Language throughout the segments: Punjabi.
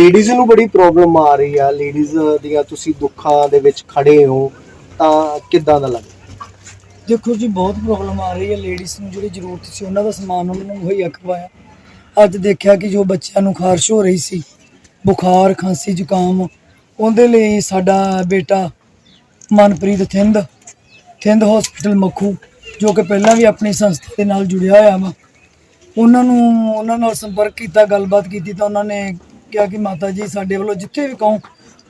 ਲੇਡੀਜ਼ ਨੂੰ ਬੜੀ ਪ੍ਰੋਬਲਮ ਆ ਰਹੀ ਆ। ਲੇਡੀਜ਼ ਦੀਆਂ ਤੁਸੀਂ ਦੁੱਖਾਂ ਦੇ ਵਿੱਚ ਖੜੇ ਹੋ, ਤਾਂ ਕਿੱਦਾਂ ਦਾ ਲੱਗਦਾ? ਦੇਖੋ ਜੀ, ਬਹੁਤ ਪ੍ਰੋਬਲਮ ਆ ਰਹੀ ਹੈ ਲੇਡੀਜ਼ ਨੂੰ, ਜਿਹੜੀ ਜ਼ਰੂਰਤ ਸੀ, ਉਹਨਾਂ ਦਾ ਸਮਾਨ ਉਹਨਾਂ ਨੂੰ ਮੁਹੱਈਆ ਕਰਵਾਇਆ ਅੱਜ ਦੇਖਿਆ ਕਿ ਜੋ ਬੱਚਿਆਂ ਨੂੰ ਖਾਰਸ਼ ਹੋ ਰਹੀ ਸੀ, ਬੁਖਾਰ, ਖਾਂਸੀ, ਜ਼ੁਕਾਮ, ਉਹਦੇ ਲਈ ਸਾਡਾ ਬੇਟਾ ਮਨਪ੍ਰੀਤ ਥਿੰਦ ਥਿੰਦ ਹਸਪੀਟਲ ਮੱਖੂ, ਜੋ ਕਿ ਪਹਿਲਾਂ ਵੀ ਆਪਣੀ ਸੰਸਥਾ ਦੇ ਨਾਲ ਜੁੜਿਆ ਹੋਇਆ ਵਾ, ਉਹਨਾਂ ਨੂੰ, ਉਹਨਾਂ ਨਾਲ ਸੰਪਰਕ ਕੀਤਾ, ਗੱਲਬਾਤ ਕੀਤੀ ਤਾਂ ਉਹਨਾਂ ਨੇ ਕਿਹਾ ਕਿ ਮਾਤਾ ਜੀ ਸਾਡੇ ਵੱਲੋਂ ਜਿੱਥੇ ਵੀ ਕਹੋ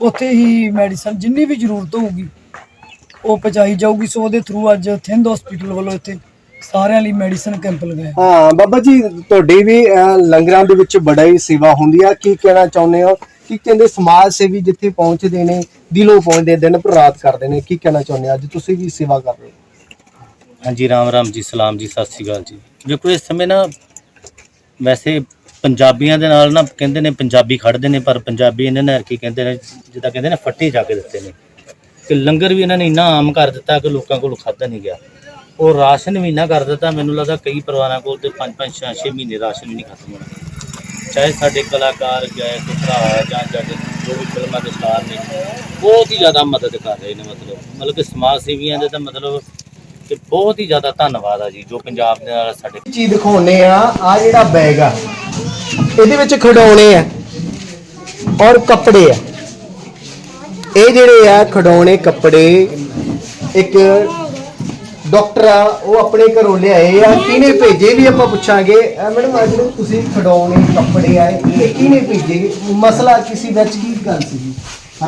ਉੱਥੇ ਹੀ ਮੈਡੀਸਨ ਜਿੰਨੀ ਵੀ ਜ਼ਰੂਰਤ ਹੋਊਗੀ ਉਹ ਪਹੁੰਚਾਈ ਜਾਊਗੀ। ਸੋ ਉਹਦੇ ਥਰੂ ਅੱਜ ਥਿੰਦ ਹਸਪੀਟਲ ਵੱਲੋਂ ਇੱਥੇ ਸਾਰਿਆਂ ਲਈ ਮੈਡੀਸਨ ਕੈਂਪ ਲਗਾਇਆ। ਹਾਂ ਬਾਬਾ ਜੀ ਤੁਹਾਡੀ ਵੀ ਅਹ, ਲੰਗਰਾਂ ਦੇ ਵਿੱਚ ਬੜਾ ਹੀ ਸੇਵਾ ਹੁੰਦੀ ਆ। ਕੀ ਕਹਿਣਾ ਚਾਹੁੰਦੇ ਹੋ? ਕੀ ਕਹਿੰਦੇ ਸਮਾਜ ਸੇਵੀ ਜਿੱਥੇ ਪਹੁੰਚਦੇ ਨੇ ਦਿਲੋਂ ਪਹੁੰਚਦੇ ਦਿਨ ਪਰ ਰਾਤ ਕਰਦੇ ਨੇ ਕੀ ਕਹਿਣਾ ਚਾਹੁੰਦੇ ਹੋ? ਅੱਜ ਤੁਸੀਂ ਵੀ ਸੇਵਾ ਕਰ ਰਹੇ ਹੋ। ਹਾਂਜੀ ਰਾਮ ਰਾਮ ਜੀ ਸਲਾਮ ਜੀ ਸਤਿ ਸ੍ਰੀ ਅਕਾਲ ਜੀ। ਦੇਖੋ ਇਸ ਸਮੇਂ ਨਾ ਵੈਸੇ ਪੰਜਾਬੀਆਂ ਦੇ ਨਾਲ ਨਾ ਕਹਿੰਦੇ ਨੇ ਪੰਜਾਬੀ ਖੜਦੇ ਨੇ, ਪਰ ਪੰਜਾਬੀ ਇਹਨਾਂ ਨੇ ਕੀ ਕਹਿੰਦੇ ਨੇ, ਜਿੱਦਾਂ ਕਹਿੰਦੇ ਨੇ ਫੱਟੀ ਜਾ ਕੇ ਦਿੱਤੇ ਨੇ। ਕਿ ਲੰਗਰ ਵੀ ਇਹਨਾਂ ਨੇ ਇੰਨਾ ਆਮ ਕਰ ਦਿੱਤਾ ਕਿ ਲੋਕਾਂ ਕੋਲ ਖਾਧਾ ਨਹੀਂ ਗਿਆ। ਉਹ ਰਾਸ਼ਨ ਵੀ ਇੰਨਾ ਕਰ ਦਿੱਤਾ, ਮੈਨੂੰ ਲੱਗਦਾ ਕਈ ਪਰਿਵਾਰਾਂ ਕੋਲ ਤੇ 5 5 6 6 ਮਹੀਨੇ ਰਾਸ਼ਨ ਵੀ ਨਹੀਂ ਖਤਮ ਹੋਣਾ। ਚਾਹੇ ਸਾਡੇ ਕਲਾਕਾਰ ਚਾਹੇ ਕੋਈ ਭਰਾ ਜਾਂ ਜਾਂ ਜੋ ਵੀ ਫਿਲਮਾਂ ਦੇ ਸਟਾਰ ਨੇ, ਬਹੁਤ ਹੀ ਜ਼ਿਆਦਾ ਮਦਦ ਕਰ ਰਹੇ ਨੇ, ਮਤਲਬ ਮਤਲਬ ਕਿ ਸਮਾਜ ਸੇਵੀਆਂ ਦੇ ਤਾਂ ਮਤਲਬ ਕਿ ਬਹੁਤ ਹੀ ਜ਼ਿਆਦਾ ਧੰਨਵਾਦ ਆ ਜੀ, ਜੋ ਪੰਜਾਬ ਦੇ ਨਾਲ ਸਾਡੇ ਚੀਜ਼ ਦਿਖਾਉਨੇ ਆ ਆ ਜਿਹੜਾ ਬੈਗ ਆ ਇਹਦੇ ਵਿੱਚ ਖਿਡੌਣੇ ਆ ਔਰ ਕੱਪੜੇ ਆ। ਇਹ ਜਿਹੜੇ ਆ ਖਿਡੌਣੇ, ਕੱਪੜੇ, ਇੱਕ ਡਾਕਟਰ ਆ, ਉਹ ਆਪਣੇ ਘਰੋਂ ਲਿਆਏ ਆ। ਕਿਹਨੇ ਭੇਜੇ ਵੀ ਆਪਾਂ ਪੁੱਛਾਂਗੇ। ਮੈਡਮ, ਅੱਜ ਤੁਸੀਂ ਖਿਡੌਣੇ, ਕੱਪੜੇ ਆ, ਇਹ ਕਿਹਨੇ ਭੇਜੇ? ਮਸਲਾ ਕਿਸੇ ਵਿੱਚ ਕੀ ਗੱਲ ਸੀ?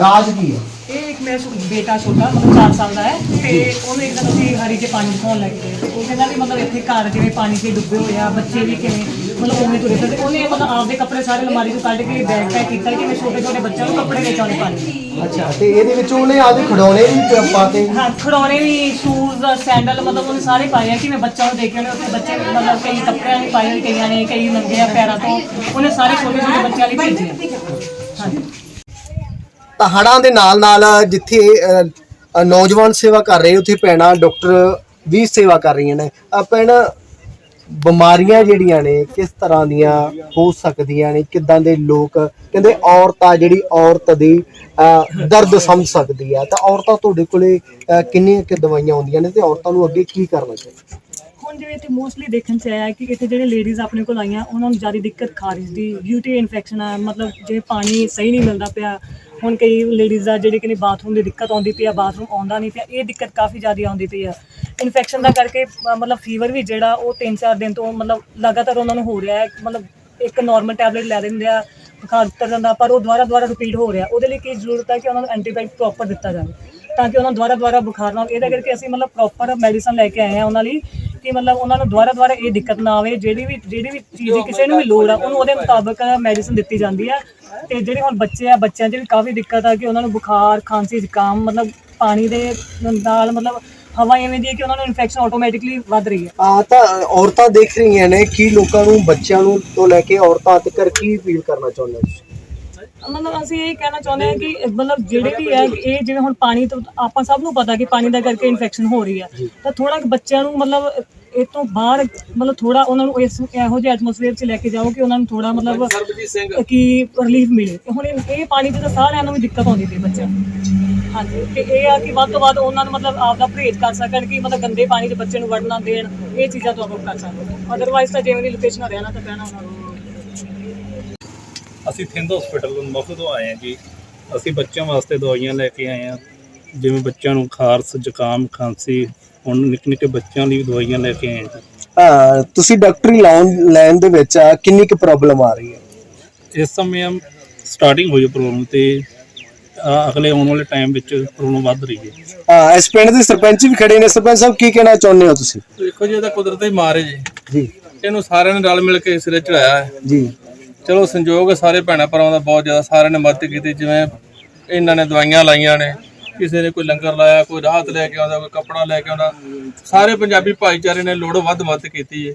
ਰਾਜ ਕੀ ਹੈ ਇਹ ਇੱਕ ਮੇਰਾ ਛੋ- ਬੇਟਾ ਛੋਟਾ, ਮਤਲਬ 4 ਸਾਲ ਦਾ ਹੈ। ਤੇ ਉਹਨੂੰ ਇੱਕ ਦਿਨ ਅਸੀਂ ਹਰੀ ਚ ਪਾਣੀ ਦਿਖਾਉਣ ਲੱਗ ਉਹ ਕਹਿੰਦਾ ਵੀ ਮਤਲਬ ਇੱਥੇ ਘਰ ਜਿਵੇਂ ਪਾਣੀ 'ਚ ਡੁੱਬੇ ਹੋਏ ਆ, ਬੱਚੇ ਵੀ ਕਿਵੇਂ ਮਤਲਬ ਉਵੇਂ ਤੁਰੇ ਫਿਰਦੇ ਉਹਨੇ ਮਤਲਬ ਆਪਦੇ ਕੱਪੜੇ ਸਾਰੇ ਅਲਮਾਰੀ ਤੋਂ ਕੱਢ ਕੇ ਬੈਗ ਪੈਕ ਕੀਤਾ ਕਿ ਮੈਂ ਛੋਟੇ ਛੋਟੇ ਬੱਚਿਆਂ ਨੂੰ ਕੱਪੜੇ ਆਉਣੇ ਪਾਣੀ। ਅੱਛਾ ਤੇ ਇਹਦੇ ਵਿੱਚ ਉਹਨੇ ਆਦੇ ਖਿਡੌਣੇ ਵੀ ਪਾਤੇ? ਹਾਂ ਖਿਡੌਣੇ ਵੀ ਸ਼ੂਜ਼ ਸੈਂਡਲ ਮਤਲਬ ਉਹਨੇ ਸਾਰੇ ਪਾਏ ਆ ਕਿ ਮੈਂ ਬੱਚਿਆਂ ਨੂੰ ਦੇਖ ਕੇ ਉਹਨੇ ਉੱਥੇ ਬੱਚੇ ਮਤਲਬ ਕਈ ਕੱਪੜਿਆਂ ਨਹੀਂ ਪਾਏ ਹੋਏ ਕਈਆਂ ਨੇ ਕਈ ਨੰਗੇ ਆ ਪੈਰਾਂ ਤੋਂ। ਉਹਨੇ ਸਾਰੇ ਛੋਟੇ ਛੋਟੇ ਬੱਚਿਆਂ ਲਈ ਭੇਜੇ ਆ। ਹਾਂਜੀ ਤਾਂ ਹੜਾਂ ਦੇ ਨਾਲ ਨਾਲ ਜਿੱਥੇ ਅ, ਅ, ਨੌਜਵਾਨ ਸੇਵਾ ਕਰ ਰਹੇ ਉੱਥੇ ਭੈਣਾਂ ਡਾਕਟਰ ਵੀ ਸੇਵਾ ਕਰ ਰਹੀਆਂ ਨੇ। ਆ ਭੈਣਾਂ ਬਿਮਾਰੀਆਂ ਜਿਹੜੀਆਂ ਨੇ, ਕਿਸ ਤਰ੍ਹਾਂ ਦੀਆਂ ਹੋ ਸਕਦੀਆਂ ਨੇ, ਕਿੱਦਾਂ ਦੇ ਲੋਕ ਕਹਿੰਦੇ ਔਰਤ ਆ ਜਿਹੜੀ ਔਰਤ ਦੀ ਦਰਦ ਸਮਝ ਸਕਦੀ ਆ। ਤਾਂ ਔਰਤਾਂ ਤੁਹਾਡੇ ਕੋਲੇ ਕਿੰਨੀਆਂ ਕਿ ਦਵਾਈਆਂ ਆਉਂਦੀਆਂ ਨੇ ਤੇ ਔਰਤਾਂ ਨੂੰ ਅੱਗੇ ਕੀ ਕਰਨਾ ਚਾਹੀਦਾ? ਹੁਣ ਜਿਵੇਂ ਇੱਥੇ ਮੋਸਟਲੀ ਦੇਖਣ ਚ ਆਇਆ ਕਿ ਇੱਥੇ ਜਿਹੜੇ ਲੇਡੀਜ਼ ਆਪਣੇ ਕੋਲ ਆਈਆਂ, ਉਹਨਾਂ ਨੂੰ ਜ਼ਿਆਦਾ ਦਿੱਕਤ ਖਾਰਿਜ ਦੀ ਬਿਊਟੀ ਇਨਫੈਕਸ਼ਨ ਆ, ਮਤਲਬ ਜਿਵੇਂ ਪਾਣੀ ਸਹੀ ਨਹੀਂ ਮਿਲਦਾ ਪਿਆ, ਹੁਣ ਕਈ ਲੇਡੀਜ਼ ਆ ਜਿਹੜੇ ਕਿ ਬਾਥਰੂਮ ਦੀ ਦਿੱਕਤ ਆਉਂਦੀ ਪਈ ਆ ਬਾਥਰੂਮ ਆਉਂਦਾ ਨਹੀਂ ਪਿਆ, ਇਹ ਦਿੱਕਤ ਕਾਫੀ ਜ਼ਿਆਦਾ ਆਉਂਦੀ ਪਈ ਆ। ਇਨਫੈਕਸ਼ਨ ਦਾ ਕਰਕੇ ਅ, ਮਤਲਬ ਫੀਵਰ ਵੀ ਜਿਹੜਾ ਉਹ 3-4 ਦਿਨ ਤੋਂ ਮਤਲਬ ਲਗਾਤਾਰ ਉਹਨਾਂ ਨੂੰ ਹੋ ਰਿਹਾ ਹੈ। ਮਤਲਬ ਇੱਕ ਨਾਰਮਲ ਟੈਬਲੇਟ ਲੈ ਲੈਂਦੇ ਆ ਬੁਖਾਰ ਉਤਰ ਜਾਂਦਾ ਪਰ ਉਹ ਦੁਬਾਰਾ ਦੁਬਾਰਾ ਰਿਪੀਟ ਹੋ ਰਿਹਾ। ਉਹਦੇ ਲਈ ਕੀ ਜ਼ਰੂਰਤ ਹੈ ਕਿ ਉਹਨਾਂ ਨੂੰ ਐਂਟੀਬਾਇਓਟਿਕ ਪ੍ਰੋਪਰ ਦਿੱਤਾ ਜਾਵੇ ਤਾਂ ਕਿ ਉਹਨਾਂ ਨੂੰ ਦੁਬਾਰਾ ਦੁਬਾਰਾ ਬੁਖਾਰ ਨਾ ਹੋਵੇ। ਇਹਦਾ ਕਰਕੇ ਅਸੀਂ ਮਤਲਬ ਪ੍ਰੋਪਰ ਮੈਡੀਸਨ ਲੈ ਕੇ ਆਏ ਆ ਉਹਨਾਂ ਲਈ ਕਿ ਮਤਲਬ ਉਹਨਾਂ ਨੂੰ ਦੁਬਾਰਾ ਦੁਬਾਰਾ ਇਹ ਦਿੱਕਤ ਨਾ ਆਵੇ। ਜਿਹੜੀ ਵੀ ਜਿਹੜੀ ਵੀ ਚੀਜ਼ ਦੀ ਕਿਸੇ ਨੂੰ ਵੀ ਲੋੜ ਆ ਉਹਨੂੰ ਉਹਦੇ ਮੁਤਾਬਕ ਮੈਡੀਸਨ ਦਿੱਤੀ ਜਾਂਦੀ ਆ। ਤੇ ਜਿਹੜੇ ਹੁਣ ਬੱਚੇ ਆ ਬੱਚਿਆਂ 'ਚ ਵੀ ਕਾਫੀ ਦਿੱਕਤ ਆ ਕਿ ਉਹਨਾਂ ਨੂੰ ਬੁਖਾਰ ਖਾਂਸੀ ਜ਼ੁਕਾਮ ਮਤਲਬ ਪਾਣੀ ਦੇ ਨਾਲ ਮਤਲਬ ਹਵਾ ਐਵੇਂ ਦੀ ਹੈ ਕਿ ਉਹਨਾਂ ਨੂੰ ਇਨਫੈਕਸ਼ਨ ਆਟੋਮੈਟਿਕਲੀ ਵੱਧ ਰਹੀ ਹੈ। ਆ ਤਾਂ ਔਰਤਾਂ ਦੇਖ ਰਹੀਆਂ ਨੇ ਕੀ ਲੋਕਾਂ ਨੂੰ ਬੱਚਿਆਂ ਨੂੰ ਤੋਂ ਲੈ ਕੇ ਔਰਤਾਂ ਤੱਕ ਕੀ ਫੀਲ ਕਰਨਾ ਚਾਹੁੰਦੇ ਹੋ ਤੁਸੀਂ? ਮਤਲਬ ਅਸੀਂ ਇਹ ਕਹਿਣਾ ਚਾਹੁੰਦੇ ਹਾਂ ਕਿ ਮਤਲਬ ਜਿਹੜੇ ਵੀ ਹੈ ਕਿ ਇਹ ਜਿਵੇਂ ਹੁਣ ਪਾਣੀ ਤੋਂ ਆਪਾਂ ਸਭ ਨੂੰ ਪਤਾ ਕਿ ਪਾਣੀ ਦਾ ਕਰਕੇ ਇਨਫੈਕਸ਼ਨ ਹੋ ਰਹੀ ਹੈ। ਤਾਂ ਥੋੜਾ ਬੱਚਿਆਂ ਨੂੰ ਮਤਲਬ ਇਹ ਤੋਂ ਬਾਹਰ ਮਤਲਬ ਥੋੜਾ ਉਹਨਾਂ ਨੂੰ ਇਸ ਇਹੋ ਜਿਹੇ ਐਟਮੋਸਫੇਅਰ 'ਚ ਲੈ ਕੇ ਜਾਓ ਕਿ ਉਹਨਾਂ ਨੂੰ ਥੋੜਾ ਮਤਲਬ ਕਿ ਰਿਲੀਫ ਮਿਲੇ। ਤੇ ਹੁਣ ਇਹ ਇਹ ਪਾਣੀ 'ਚ ਤਾਂ ਸਾਰਿਆਂ ਨੂੰ ਵੀ ਦਿੱਕਤ ਆਉਂਦੀ ਪਈ ਬੱਚਿਆਂ ਨੂੰ। ਹਾਂਜੀ ਤੇ ਇਹ ਆ ਕਿ ਵੱਧ ਤੋਂ ਵੱਧ ਉਹਨਾਂ ਨੂੰ ਮਤਲਬ ਆਪ ਦਾ ਪਰਹੇਜ਼ ਕਰ ਸਕਣ ਕਿ ਮਤਲਬ ਗੰਦੇ ਪਾਣੀ 'ਚ ਬੱਚੇ ਨੂੰ ਵੜਨਾ ਨਾ ਦੇਣ ਇਹ ਚੀਜ਼ਾਂ ਤੋਂ ਅਵੋਇਡ ਕਰ ਸਕਦੇ ਅਦਰਵਾਈਜ਼ ਤਾਂ ਜਿਵੇਂ ਦੀ ਲੋਕੇਸ਼ਨ ਰਹਿਣਾ ਤਾਂ ਪੈਣਾ ਉਹਨਾਂ ਨੂੰ। ਅਸੀਂ ਥਿੰਦ ਹਸਪੀਟਲ ਮੁਫਤ ਤੋਂ ਆਏ ਹਾਂ ਜੀ। ਅਸੀਂ ਬੱਚਿਆਂ ਵਾਸਤੇ ਦਵਾਈਆਂ ਲੈ ਕੇ ਆਏ ਹਾਂ। ਜਿਵੇਂ ਬੱਚਿਆਂ ਨੂੰ ਖਾਰਸ ਜ਼ੁਕਾਮ ਖਾਂਸੀ ਹੁਣ ਨਿੱਕੇ ਨਿੱਕੇ ਬੱਚਿਆਂ ਲਈ ਦਵਾਈਆਂ ਲੈ ਕੇ ਆਏ ਹਾਂ। ਤੁਸੀਂ ਡਾਕਟਰੀ ਲਾਈਨ ਦੇ ਵਿੱਚ ਅਹ, ਕਿੰਨੀ ਕੁ ਪ੍ਰੋਬਲਮ ਆ ਰਹੀ ਹੈ? ਇਸ ਸਮੇਂ ਸਟਾਰਟਿੰਗ ਹੋਈ ਪ੍ਰੋਬਲਮ ਤੇ ਅ, ਅਗਲੇ ਆਉਣ ਵਾਲੇ ਟਾਈਮ ਵਿੱਚ ਪ੍ਰੋਬਲਮ ਵੱਧ ਰਹੀ ਹੈ। ਹਾਂ ਇਸ ਪਿੰਡ ਦੇ ਸਰਪੰਚ ਵੀ ਖੜੇ ਨੇ। ਸਰਪੰਚ ਸਾਹਿਬ ਕੀ ਕਹਿਣਾ ਚਾਹੁੰਦੇ ਹੋ ਤੁਸੀਂ? ਦੇਖੋ ਜੀ ਇਹ ਤਾਂ ਕੁਦਰਤ ਹੀ ਮਾਰ ਹੈ ਜੀ। ਜੀ। ਇਹਨੂੰ ਸਾਰਿਆਂ ਨੇ ਰਲ ਮਿਲ ਕੇ ਸਿਰੇ ਚੜਾਇਆ ਹੈ। ਜੀ। ਚਲੋ ਸੰਯੋਗ ਸਾਰੇ ਭੈਣਾਂ ਭਰਾਵਾਂ ਦਾ ਬਹੁਤ ਜ਼ਿਆਦਾ। ਸਾਰਿਆਂ ਨੇ ਮਦਦ ਕੀਤੀ ਜਿਵੇਂ ਇਹਨਾਂ ਨੇ ਦਵਾਈਆਂ ਲਾਈਆਂ ਨੇ। ਕਿਸੇ ਨੇ ਕੋਈ ਲੰਗਰ ਲਾਇਆ ਕੋਈ ਰਾਹਤ ਲੈ ਕੇ ਆਉਂਦਾ ਕੋਈ ਕੱਪੜਾ ਲੈ ਕੇ ਆਉਂਦਾ। ਸਾਰੇ ਪੰਜਾਬੀ ਭਾਈਚਾਰੇ ਨੇ ਲੋੜ ਵੱਧ ਮਦਦ ਕੀਤੀ ਹੈ।